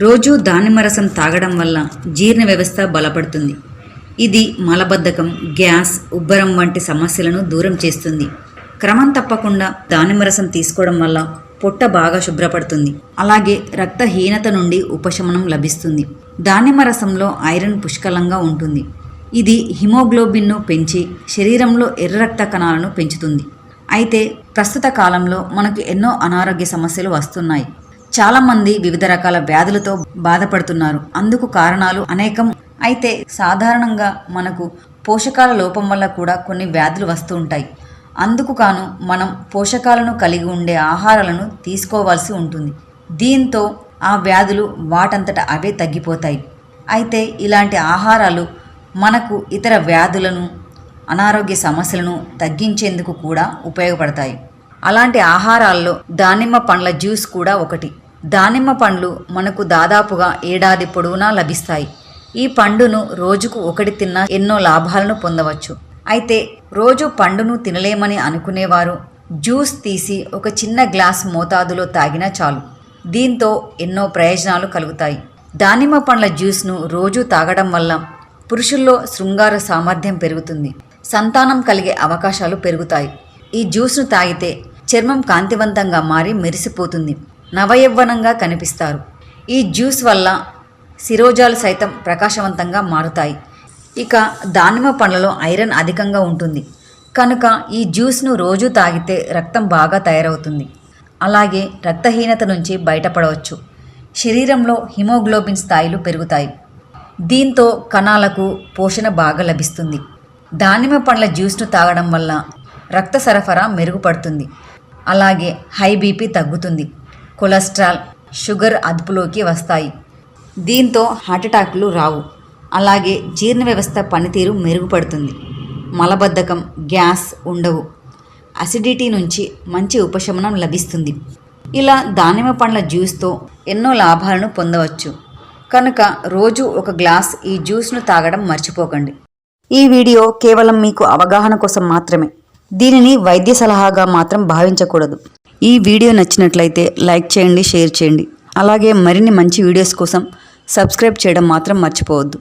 రోజు దానిమ్మ రసం తాగడం వల్ల జీర్ణ వ్యవస్థ బలపడుతుంది. ఇది మలబద్ధకం గ్యాస్ ఉబ్బరం వంటి సమస్యలను దూరం చేస్తుంది. క్రమం తప్పకుండా దానిమ్మ రసం తీసుకోవడం వల్ల పొట్ట బాగా శుభ్రపడుతుంది. అలాగే రక్తహీనత నుండి ఉపశమనం లభిస్తుంది. దానిమ్మ రసంలో ఐరన్ పుష్కలంగా ఉంటుంది. ఇది హిమోగ్లోబిన్ను పెంచి శరీరంలో ఎర్ర రక్త కణాలను పెంచుతుంది. అయితే ప్రస్తుత కాలంలో మనకు ఎన్నో అనారోగ్య సమస్యలు వస్తున్నాయి. చాలామంది వివిధ రకాల వ్యాధులతో బాధపడుతున్నారు. అందుకు కారణాలు అనేకం. అయితే సాధారణంగా మనకు పోషకాల లోపం వల్ల కూడా కొన్ని వ్యాధులు వస్తూ ఉంటాయి. అందుకు కాను మనం పోషకాలను కలిగి ఉండే ఆహారాలను తీసుకోవాల్సి ఉంటుంది. దీంతో ఆ వ్యాధులు వాటంతట అవే తగ్గిపోతాయి. అయితే ఇలాంటి ఆహారాలు మనకు ఇతర వ్యాధులను అనారోగ్య సమస్యలను తగ్గించేందుకు కూడా ఉపయోగపడతాయి. అలాంటి ఆహారాల్లో దానిమ్మ పండ్ల జ్యూస్ కూడా ఒకటి. దానిమ్మ పండ్లు మనకు దాదాపుగా ఏడాది పొడవునా లభిస్తాయి. ఈ పండును రోజుకు ఒకటి తిన్నా ఎన్నో లాభాలను పొందవచ్చు. అయితే రోజు పండును తినలేమని అనుకునేవారు జ్యూస్ తీసి ఒక చిన్న గ్లాస్ మోతాదులో తాగినా చాలు. దీంతో ఎన్నో ప్రయోజనాలు కలుగుతాయి. దానిమ్మ పండ్ల జ్యూస్ను రోజు తాగడం వల్ల పురుషుల్లో శృంగార సామర్థ్యం పెరుగుతుంది. సంతానం కలిగే అవకాశాలు పెరుగుతాయి. ఈ జ్యూస్ను తాగితే చర్మం కాంతివంతంగా మారి మెరిసిపోతుంది. నవయవ్వనంగా కనిపిస్తారు. ఈ జ్యూస్ వల్ల శిరోజాలు సైతం ప్రకాశవంతంగా మారుతాయి. ఇక దానిమ్మ పండ్లలో ఐరన్ అధికంగా ఉంటుంది. కనుక ఈ జ్యూస్ను రోజు తాగితే రక్తం బాగా తయారవుతుంది. అలాగే రక్తహీనత నుంచి బయటపడవచ్చు. శరీరంలో హిమోగ్లోబిన్ స్థాయిలు పెరుగుతాయి. దీంతో కణాలకు పోషణ బాగా లభిస్తుంది. దానిమ్మ పండ్ల జ్యూస్ను తాగడం వల్ల రక్త సరఫరా మెరుగుపడుతుంది. అలాగే హై బీపీ తగ్గుతుంది. కొలెస్ట్రాల్ షుగర్ అదుపులోకి వస్తాయి. దీంతో హార్ట్అటాక్లు రావు. అలాగే జీర్ణ వ్యవస్థ పనితీరు మెరుగుపడుతుంది. మలబద్ధకం గ్యాస్ ఉండవు. అసిడిటీ నుంచి మంచి ఉపశమనం లభిస్తుంది. ఇలా దానిమ్మ పండ్ల జ్యూస్తో ఎన్నో లాభాలను పొందవచ్చు. కనుక రోజు ఒక గ్లాస్ ఈ జ్యూస్ను తాగడం మర్చిపోకండి. ఈ వీడియో కేవలం మీకు అవగాహన కోసం మాత్రమే. దీనిని వైద్య సలహాగా మాత్రం భావించకూడదు. ఈ వీడియో నచ్చినట్లయితే లైక్ చేయండి షేర్ చేయండి. అలాగే మరిన్ని మంచి వీడియోస్ కోసం సబ్స్క్రైబ్ చేయడం మాత్రం మర్చిపోవద్దు.